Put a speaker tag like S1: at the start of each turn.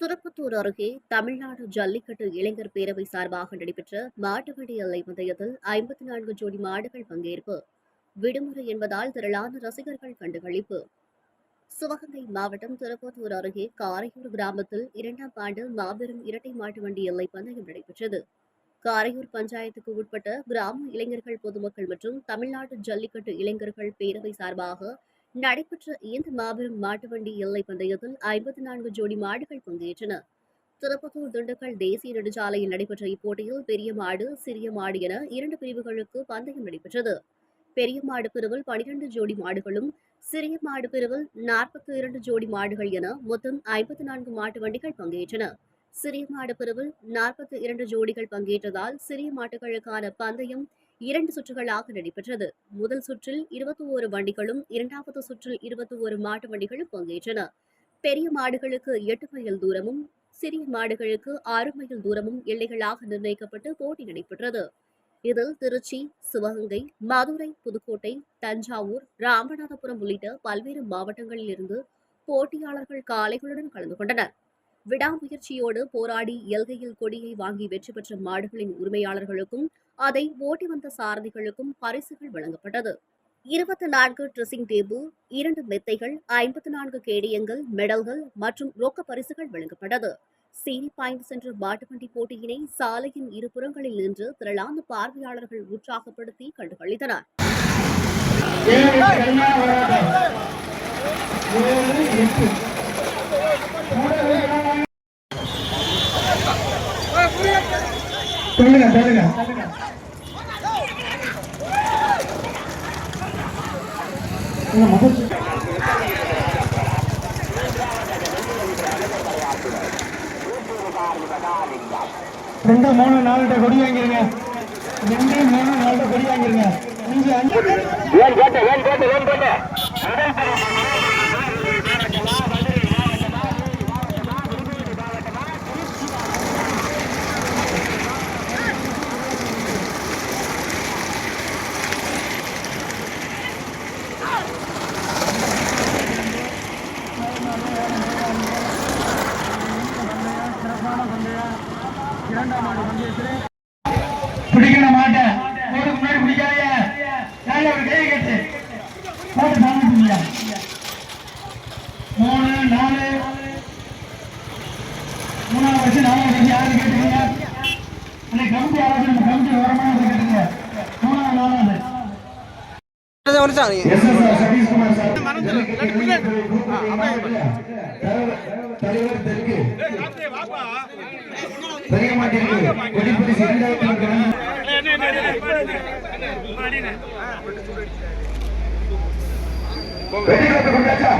S1: திருப்பத்தூர் அருகே தமிழ்நாடு ஜல்லிக்கட்டு இளைஞர் பேரவை சார்பாக நடைபெற்ற மாட்டுவண்டி எல்லை பந்தயத்தில் ஐம்பத்தி நான்கு ஜோடி மாடுகள் பங்கேற்பு. விடுமுறை என்பதால் திரளான ரசிகர்கள் கண்டுகளிப்பு சிவகங்கை மாவட்டம் திருப்பத்தூர் அருகே காரையூர் கிராமத்தில் இரண்டாம் ஆண்டு மாபெரும் இரட்டை மாட்டு வண்டி எல்லை பந்தயம் நடைபெற்றது. காரையூர் பஞ்சாயத்துக்கு உட்பட்ட கிராம இளைஞர்கள் பொதுமக்கள் மற்றும் தமிழ்நாடு ஜல்லிக்கட்டு இளைஞர்கள் பேரவை சார்பாக நடைபெற்ற இந்த மாபெரும் மாட்டுவண்டி எல்லை பந்தயத்தில் ஐம்பத்தி நான்கு ஜோடி மாடுகள் பங்கேற்றன. திருப்பத்தூர் திண்டுக்கல் தேசிய நெடுஞ்சாலையில் நடைபெற்ற இப்போட்டியில் பெரிய மாடு சிறிய மாடு என இரண்டு பிரிவுகளுக்கு பந்தயம் நடைபெற்றது. பெரிய மாடு பிரிவில் பனிரெண்டு ஜோடி மாடுகளும் சிறிய மாடு பிரிவில் நாற்பத்தி இரண்டு ஜோடி மாடுகள் என மொத்தம் ஐம்பத்தி நான்கு மாட்டு வண்டிகள் பங்கேற்றன. சிறிய மாடு பிரிவில் நாற்பத்தி இரண்டு ஜோடிகள் பங்கேற்றதால் சிறிய மாட்டுகளுக்கான பந்தயம் இரண்டு சுற்றுகளாக நடைபெற்றது. முதல் சுற்றில் இருபத்தி ஓரு வண்டிகளும் இரண்டாவது சுற்றில் இருபத்தி ஓரு மாட்டு வண்டிகளும் பங்கேற்றன. பெரிய மாடுகளுக்கு எட்டு மைல் தூரமும் சிறிய மாடுகளுக்கு ஆறு மைல் தூரமும் எல்லைகளாக நிர்ணயிக்கப்பட்டு போட்டி நடைபெற்றது. இதில் திருச்சி சிவகங்கை மதுரை புதுக்கோட்டை தஞ்சாவூர் ராமநாதபுரம் உள்ளிட்ட பல்வேறு மாவட்டங்களில் இருந்து போட்டியாளர்கள் காளைகளுடன் கலந்து கொண்டனர். விடாமுயற்சியோடு போராடி எல்கையில் கொடியை வாங்கி வெற்றி பெற்ற மாடுகளின் உரிமையாளர்களுக்கும் அதை ஓட்டி வந்த சாரதிகளுக்கும் பரிசுகள் வழங்கப்பட்டது. இருபத்தி நான்கு ட்ரெஸ்ஸிங் டேபிள் இரண்டு மெத்தைகள் ஐம்பத்தி நான்கு கேடயங்கள் மெடல்கள் மற்றும் ரொக்க பரிசுகள் வழங்கப்பட்டது. சீனி பாய்ந்து சென்ற மாட்டுவண்டி போட்டியினை சாலையின் இருபுறங்களில் நின்று திரளான பார்வையாளர்கள் உற்சாகப்படுத்தி கண்டுகளித்தனர்.
S2: சொல்லுங்க சொல்லுங்க இல்ல, ரெண்டு மூணு நாலுகிட்ட கொடி வாங்கிருங்க. ரெண்டு மூணு நாலுகிட்ட கொடி வாங்கிருங்க அஞ்சு அஞ்சு
S3: ஏன் கேட்ட ஏன் கேட்ட ஏன் கேட்ட
S2: பிடிக்கிற மாட்டேன் போட்டு முன்னாடி பிடிக்காதீங்க கையில ஒரு கை கட்டு. போட்டு சாமிங்க மூணு நாலு. மூணாவது வச்சு நாலாவது வச்சு யாரு கேட்டுக்கீங்க? அன்னைக்கு கமிட்டி யாராவது நம்ம கமிட்டி விவரமான கேட்டுங்க மூணாவது நாலாவது. SSR Satishkumar sir. கொடிப்படி வெற்றி கொண்டாச்சா?